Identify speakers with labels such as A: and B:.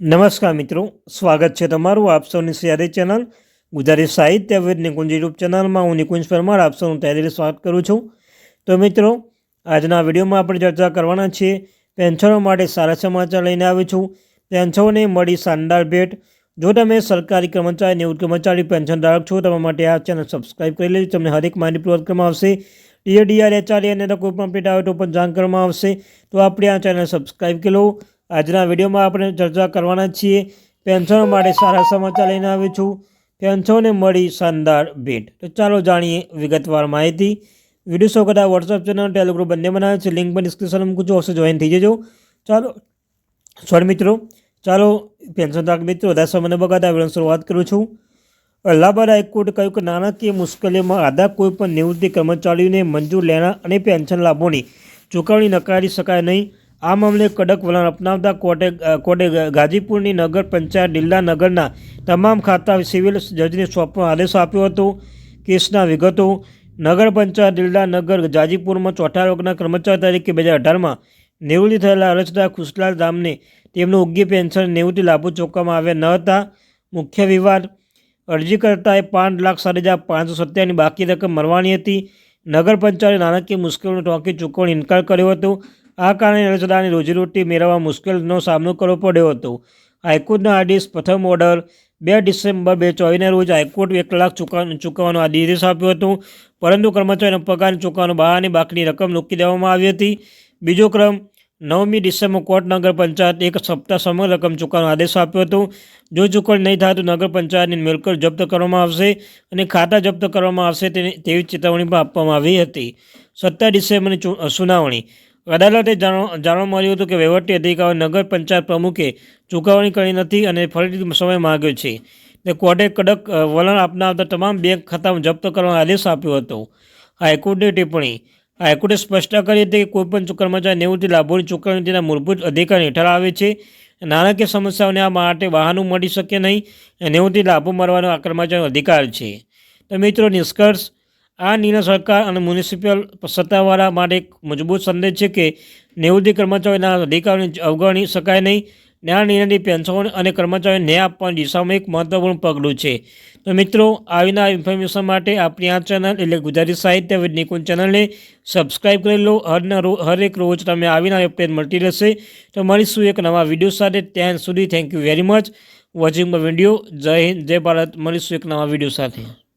A: નમસ્કાર મિત્રો, સ્વાગત છે તમારું આપ સૌની સિયારી ચેનલ ગુજરાતી સાહિત્ય વિદ નિકુંજ યુટ્યુબ ચેનલમાં. હું નિકુંજ પરમાર, આપ સૌનું તૈયારી સ્વાગત કરું છું. તો મિત્રો, આજના વિડીયોમાં આપણે ચર્ચા કરવાના છીએ પેન્શનો માટે સારા સમાચાર લઈને આવી છું. પેન્શનોને મળી શાનદાર ભેટ. જો તમે સરકારી કર્મચારી નિવૃત્ત કર્મચારી પેન્શન ધારક છો, તમારા માટે આ ચેનલ સબસ્ક્રાઈબ કરી લેજો. તમને હરેક માહિતી પ્રોવાઈડ કરવામાં આવશે. ડીએડીઆર એચઆરએ અને કોઈ પણ અપડેટ આવે તો પણ જાણ કરવામાં આવશે. તો આપણે આ ચેનલ સબસ્ક્રાઈબ કરી લો. આજના વિડીયોમાં આપણે ચર્ચા કરવાના છીએ પેન્શનો માટે સારા સમાચાર લઈને આવ્યો છું. પેન્શનોને મળી શાનદાર ભેટ. તો ચાલો જાણીએ વિગતવાર માહિતી. વીડિયો શો કરતા વોટ્સઅપ ચેનલ ટેલિગ્રુપ બંને બનાવે છે. લિંક પણ ડિસ્ક્રિપ્શનમાં મૂકું છું. અવશ્ય જોઈન થઈ જજો. ચાલો સોરી મિત્રો. ચાલો, પેન્શન ધારક મિત્રો વધારે સમયને બગાડતા વીડિયો શરૂઆત કરું છું. અલ્હાબાદ હાઈકોર્ટે કહ્યું કે નાણાકીય મુશ્કેલીઓમાં આધા કોઈપણ નિવૃત્તિ કર્મચારીઓને મંજૂર લેણા અને પેન્શન લાભોની ચૂકવણી નકારી શકાય નહીં. આ મામલે કડક વલણ અપનાવતા કોર્ટે કોર્ટે ગાજીપુરની નગર પંચાયત દિલ્લા નગરના તમામ ખાતા સિવિલ જજને સોંપવાનો આદેશ આપ્યો હતો. કેસના વિગતો, નગર પંચાયત દિલ્લા નગર ગાજીપુરમાં ચોથા વર્ગના કર્મચારી તરીકે બે હજાર અઢારમાં નિવૃત્તિ થયેલા અરજદાર ખુશલાલ ધામને તેમનું ઉગ્ય પેન્શન નિવૃત્તિ લાભો ચૂકવવામાં આવ્યા ન હતા. મુખ્ય વિવાદ, અરજીકર્તાએ પાંચ લાખ સાત હજાર પાંચસો સત્યાની બાકી રકમ મળવાની હતી. નગર પંચાયતે નાણાકીય મુશ્કેલીનો ટોંકી ચૂકવણી ઇનકાર કર્યો હતો. આ કારણે અરજદારની રોજીરોટી મેળવવા મુશ્કેલીનો સામનો કરવો પડ્યો હતો. હાઈકોર્ટનો આદેશ પ્રથમ ઓર્ડર બે ડિસેમ્બર બે ચોવીસના રોજ હાઈકોર્ટ એક લાખ ચૂકવા ચૂકવવાનો આદેશ આપ્યો હતો. પરંતુ કર્મચારીનો પગાર ચૂકવવાનો બહારની બાકીની રકમ રોકી દેવામાં આવી હતી. બીજો ક્રમ, નવમી ડિસેમ્બર કોર્ટ નગર પંચાયત એક સપ્તાહ સમગ્ર રકમ ચૂકવવાનો આદેશ આપ્યો હતો. જો ચૂકવણી નહીં થાય તો નગર પંચાયતની મિલકત જપ્ત કરવામાં આવશે અને ખાતા જપ્ત કરવામાં આવશે તેવી ચેતવણી પણ આપવામાં આવી હતી. સત્તર ડિસેમ્બરની સુનાવણી. અદાલતે જાણવા મળ્યું હતું કે વહીવટી અધિકારી નગર પંચાયત પ્રમુખે ચૂકવણી કરી નથી અને ફરીથી સમય માગ્યો છે. તે કોર્ટે કડક વલણ આપનાવતા તમામ બેંક ખાતામાં જપ્ત કરવાનો આદેશ આપ્યો હતો. હાઈકોર્ટની ટિપ્પણી. હાઈકોર્ટે સ્પષ્ટતા કરી હતી કે કોઈપણ કર્મચારી નિવૃત્તિ લાભોની ચૂકવણી તેના મૂળભૂત અધિકાર હેઠળ આવે છે. નાણાકીય સમસ્યાઓને આ માટે વાહનો મળી શકે નહીં નિવૃત્તિ લાભો મળવાનો આ કર્મચારીનો અધિકાર છે. તો મિત્રો, નિષ્કર્ષ આ નિર્ણય સરકાર અને મ્યુનિસિપલ સત્તાવાળા માટે એક મજબૂત સંદેશ છે કે નિવૃત્તિ કર્મચારીના અધિકારોને અવગણી શકાય નહીં. ને નિર્ણયની પેન્શન અને કર્મચારીઓને ન્યાય આપવાની દિશામાં એક મહત્વપૂર્ણ પગલું છે. તો મિત્રો, આવીના ઇન્ફોર્મેશન માટે આપણી આ ચેનલ એટલે ગુજરાતી સાહિત્ય વિદ નિકુંજ ચેનલને સબસ્ક્રાઈબ કરી લો. હરના રો હરેક રોજ તમે આવીને અપડેટ મળતી રહેશે. તો મળીશું એક નવા વીડિયો સાથે. ત્યાં સુધી thank you very much watching the video Jai Hind, Jai Bharat. મળીશું એક નવા વીડિયો સાથે.